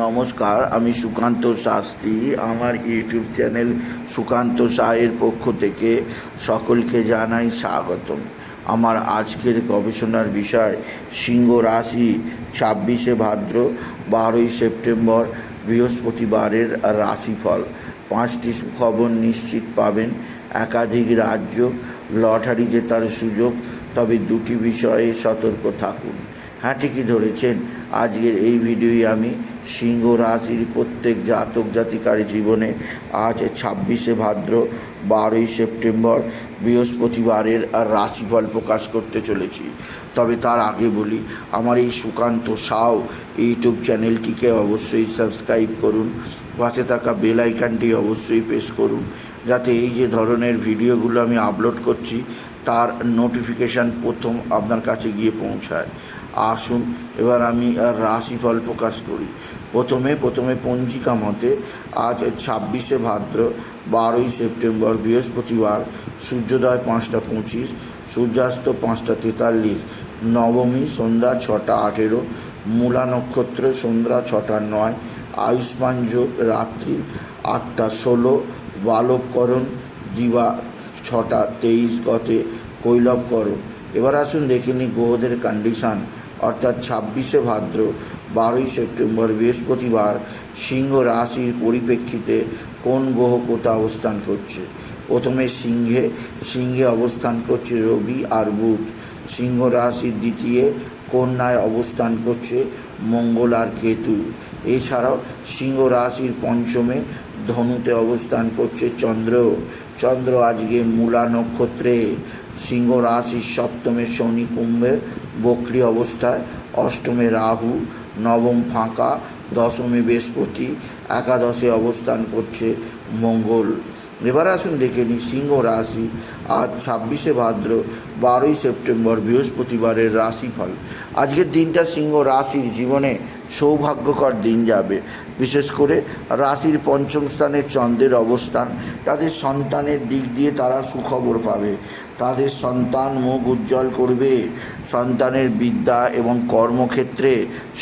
নমস্কার, আমি সুকান্ত শাস্ত্রী। আমার ইউটিউব চ্যানেল সুকান্ত সাহের পক্ষ থেকে সকলকে জানাই স্বাগতম। আমার আজকের গবেষণার বিষয়, সিংহ রাশি, ছাব্বিশে ভাদ্র, বারোই সেপ্টেম্বর, বৃহস্পতিবারের রাশিফল। পাঁচটি সুখবর নিশ্চিত পাবেন। একাধিক রাজ্য, লটারি জেতার সুযোগ, তবে দুটি বিষয়ে সতর্ক থাকুন। হ্যাঁ ঠিকই ধরেছেন। আজকের এই ভিডিওই আমি সিংহ রাশির প্রত্যেক জাতক জাতিকার জীবনে আজ ছাব্বিশে ভাদ্র, বারোই সেপ্টেম্বর বৃহস্পতিবারের আর রাশিফল প্রকাশ করতে চলেছি। তবে তার আগে বলি, আমার এই সুকান্ত সাও ইউটিউব চ্যানেলটিকে অবশ্যই সাবস্ক্রাইব করুন, পাশে থাকা বেল আইকনটি অবশ্যই প্রেস করুন, যাতে এই যে ধরনের ভিডিওগুলো আমি আপলোড করছি, তার নোটিফিকেশান প্রথম আপনার কাছে গিয়ে পৌঁছায়। আসুন, এবার আমি রাশিফল প্রকাশ করি। প্রথমে প্রথমে পঞ্জিকা মতে আজ ছাব্বিশে ভাদ্র, বারোই সেপ্টেম্বর, বৃহস্পতিবার, সূর্যোদয় পাঁচটা পঁচিশ, সূর্যাস্ত পাঁচটা তেতাল্লিশ, নবমী সন্ধ্যা ছটা আঠেরো, মূলা নক্ষত্র সন্ধ্যা ছটা নয়, আয়ুষ্মান যোগ রাত্রি আটটা ষোলো, বালবকরণ দিবা ছটা তেইশ গতে কৈলবকরণ। এবার আসুন দেখে নিই গ্রহদের কন্ডিশান অর্থাৎ ছাব্বিশে ভাদ্র, বারোই সেপ্টেম্বর, বৃহস্পতিবার সিংহ রাশির পরিপ্রেক্ষিতে কোন গ্রহ কোথা অবস্থান করছে? প্রথমে সিংহে সিংহে অবস্থান করছে রবি আর বুধ। সিংহ রাশির দ্বিতীয় কন্যায় অবস্থান করছে মঙ্গল আর কেতু। এছাড়াও সিংহ রাশির পঞ্চমে ধনুতে অবস্থান করছে চন্দ্র। চন্দ্র আজকে মূলা নক্ষত্রে। সিংহ রাশির সপ্তমে শনি কুম্ভে বক্রি অবস্থায়, অষ্টমে রাহু, নবম ফাঁকা, দশমে বৃহস্পতি, একাদশে অবস্থান করছে মঙ্গল। এবার আসুন দেখে নিই সিংহ রাশি, আজ ছাব্বিশে ভাদ্র, বারোই সেপ্টেম্বর, বৃহস্পতিবারের রাশিফল। আজকের দিনটা সিংহ রাশির জীবনে সৌভাগ্যকর দিন যাবে। বিশেষ করে রাশির পঞ্চম স্থানে চন্দ্রের অবস্থান। তাদের সন্তানের দিক দিয়ে তারা সুখবর পাবে। তাদের সন্তান মুখ উজ্জ্বল করবে। সন্তানের বিদ্যা এবং কর্মক্ষেত্রে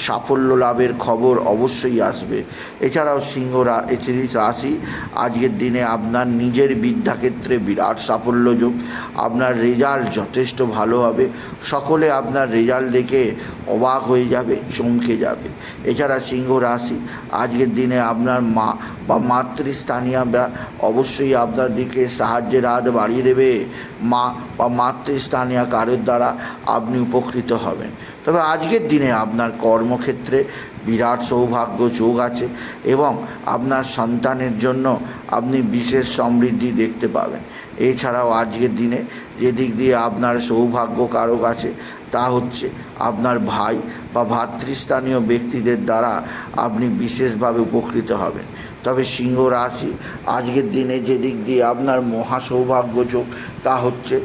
সাফল্য লাভের খবর অবশ্যই আসবে। এছাড়াও সিংহ রাশি, আজকের দিনে আপনার নিজের বিদ্যাক্ষেত্রে বিরাট সাফল্য যোগ। আপনার রেজাল্ট যথেষ্ট ভালো হবে। সকলে আপনার রেজাল্ট দেখে অবাক হয়ে যাবে, চমকে যাবে। এছাড়া সিংহ রাশি আজকের দিনে আপনার মা বা মাতৃস্থানীয়রা অবশ্যই আপনার দিকে সাহায্যের হাত বাড়িয়ে দেবে। মা বা মাতৃস্থানীয় কারোর দ্বারা আপনি উপকৃত হবেন। তবে আজকের দিনে আপনার কর্মক্ষেত্রে বিরাট সৌভাগ্য যোগ আছে এবং আপনার সন্তানের জন্য আপনি বিশেষ সমৃদ্ধি দেখতে পাবেন। এছাড়াও আজকের দিনে যে দিক দিয়ে আপনার সৌভাগ্য কারক আছে তা হচ্ছে আপনার ভাই বা ভাতৃস্থানীয় ব্যক্তিদের দ্বারা আপনি বিশেষভাবে উপকৃত হবেন। তবে সিংহ রাশি, আজকের দিনে যে দিক দিয়ে আপনার মহা সৌভাগ্য যোগ, তা হচ্ছে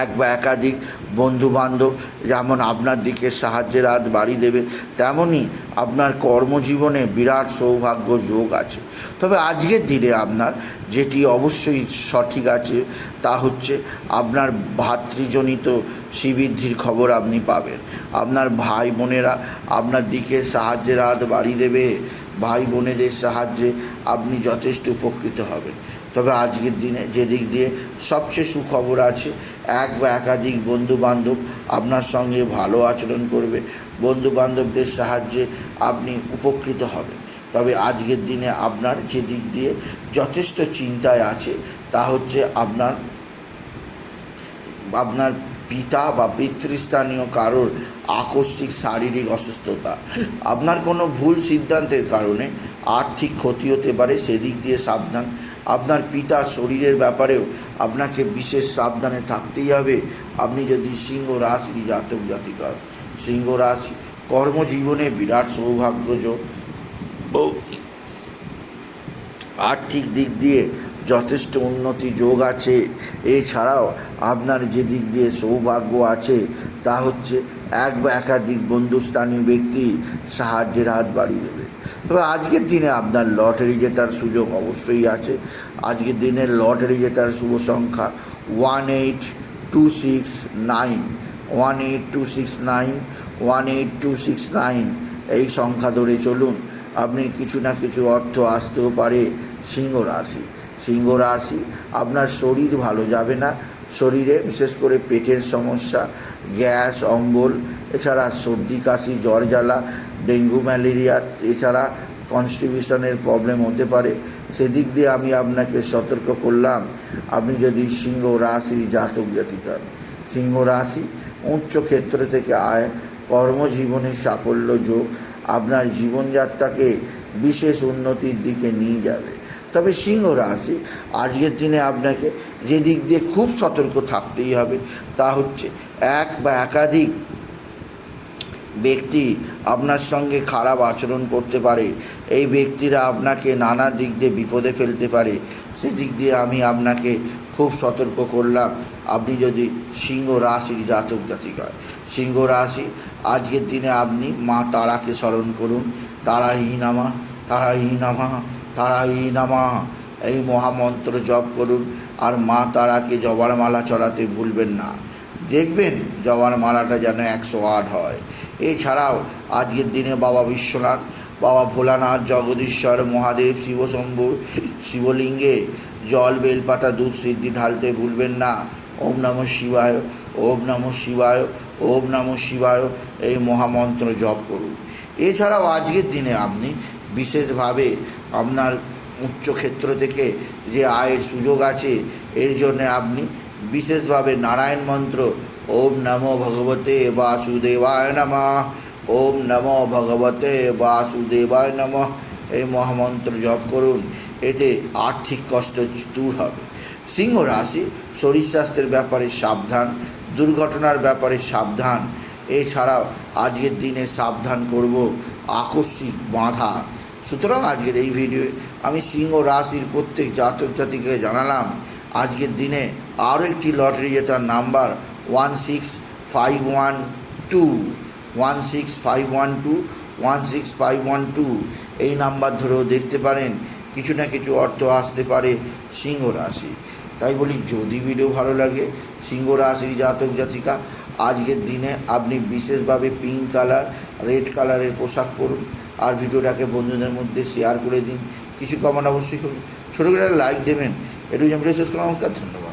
এক বা একাধিক বন্ধু বান্ধব যেমন আপনার দিকে সাহায্যের হাত বাড়িয়ে দেবে তেমনই আপনার কর্মজীবনে বিরাট সৌভাগ্য যোগ আছে। তবে আজকের দিনে আপনার যেটি অবশ্যই সঠিক আছে, তা হচ্ছে আপনার ভাতৃজনিত শ্রীবৃদ্ধির খবর আপনি পাবেন। আপনার ভাই বোনেরা আপনার দিকে সাহায্যের হাত বাড়িয়ে দেবে। ভাই বোনেদের সাহায্যে আপনি যথেষ্ট উপকৃত হবেন। তবে আজকের দিনে যে দিক দিয়ে সবচেয়ে সুখবর আছে, এক বা একাধিক বন্ধু বান্ধব আপনার সঙ্গে ভালো আচরণ করবে। বন্ধু বান্ধবদের সাহায্যে আপনি উপকৃত হবেন। তবে আজকের দিনে আপনার যে দিক দিয়ে যথেষ্ট চিন্তায় আছে, তা হচ্ছে আপনার আপনার পিতা বা পিতৃস্থানীয় কারোর আকস্মিক শারীরিক অসুস্থতা। আপনার কোনো ভুল সিদ্ধান্তের কারণে আর্থিক ক্ষতি হতে পারে, সেদিক দিয়ে সাবধান। আপনার পিতার শরীরের ব্যাপারেও আপনাকে বিশেষ সাবধানে থাকতেই হবে। আপনি যদি সিংহ রাশি জাতক জাতিকার, সিংহ রাশি কর্মজীবনে বিরাট সৌভাগ্যযোগ আর্থিক দিক দিয়ে যথেষ্ট উন্নতি যোগ আছে। এছাড়াও আপনার যে দিক দিয়ে সৌভাগ্য আছে, তা হচ্ছে এক বা একাধিক বন্ধুস্থানীয় ব্যক্তি সাহায্যের হাত বাড়িয়ে দেবে। তবে আজকের দিনে আপনার লটারি জেতার সুযোগ অবশ্যই আছে। আজকের দিনে লটারি জেতার শুভ সংখ্যা one eight two six nine. One eight two six nine, one eight two six nine. এই সংখ্যা ধরে চলুন। আপনি কিছু না কিছু অর্থ আসতেও পারে সিংহ রাশি। সিংহ রাশি, আপনার শরীর ভালো যাবে না। শরীরে বিশেষ করে পেটের সমস্যা, গ্যাস, অম্বল, এছাড়া সর্দি, কাশি, জ্বর, জ্বালা, ডেঙ্গু, ম্যালেরিয়া, এছাড়া কনস্টিটিউশনের প্রবলেম হতে পারে। সেদিক দিয়ে আমি আপনাকে সতর্ক করলাম, আপনি যদি সিংহ রাশির জাতক জাতিকান সিংহ রাশি উচ্চ ক্ষেত্র থেকে আয় কর্মজীবনের সাফল্য যোগ, আপনার জীবনযাত্রাকে বিশেষ উন্নতির দিকে নিয়ে যাবে। তবে সিংহ রাশি, আজকের দিনে আপনাকে যে দিক দিয়ে খুব সতর্ক থাকতেই হবে, তা হচ্ছে এক বা একাধিক ব্যক্তি আপনার সঙ্গে খারাপ আচরণ করতে পারে, এই ব্যক্তিরা আপনাকে নানা দিক দিয়ে বিপদে ফেলতে পারে, সেদিক দিয়ে আমি আপনাকে খুব সতর্ক করলাম, আপনি যদি সিংহ রাশির জাতক জাতিক হয়, সিংহ রাশি, আজকের দিনে আপনি মা তারাকে স্মরণ করুন তারাই নামা তারাই নামা তারাই নামা। এই মহামন্ত্র জপ করুন, আর মা তারাকে জবার মালা চড়াতে ভুলবেন না। দেখবেন জবার মালাটা যেন একশো আট হয়। এছাড়াও আজকের দিনে বাবা বিশ্বনাথ, বাবা ভোলানাথ, জগদীশ্বর, মহাদেব, শিবশম্ভু, শিবলিঙ্গে জল, বেলপাতা, দুধ সিদ্ধি ঢালতে ভুলবেন না। ওম নম শিবায়, ওম নম শিবায়, ওম নম শিবায়। এই মহামন্ত্র জপ করুন। এছাড়াও আজকের দিনে আপনি বিশেষভাবে আপনার উচ্চক্ষেত্র থেকে যে আয়ের সুযোগ আছে, এর জন্য আপনি বিশেষভাবে নারায়ণ মন্ত্র, ওম নমো ভগবতে বাসুদেবায় নমঃ, ওম নমো ভগবতে বাসুদেবায় নমঃ, এই মহামন্ত্র জপ করুন, এতে আর্থিক কষ্ট দূর হবে। সিংহ রাশি, শরীর স্বাস্থ্যের ব্যাপারে সাবধান, দুর্ঘটনার ব্যাপারে সাবধান, এছাড়াও আজকের দিনে সাবধান করব আকস্মিক বাধা। সুতরাং আজকের এই ভিডিওয়ে আমি সিংহ রাশির প্রত্যেক জাতক জাতিকে জানালাম, আজকের দিনে আরও একটি লটারি জেতার number one six five one two one six five one two one six five one two এই নাম্বার ধরেও দেখতে পারেন, কিছু না কিছু অর্থ আসতে পারে সিংহ রাশি। তাই বলি, যদি ভিডিও ভালো লাগে, সিংহ রাশির জাতক জাতিকা, আজকের দিনে আপনি বিশেষভাবে পিঙ্ক কালার রেড কালারের পোশাক পরুন। আর ভিডিওটাকে বন্ধুদের মধ্যে শেয়ার করে দিন। কিছু কমেন্ট অবশ্যই করুন। ছোটো করে লাইক দেবেন। এটুকু আমি শেষ করলাম। নমস্কার, ধন্যবাদ।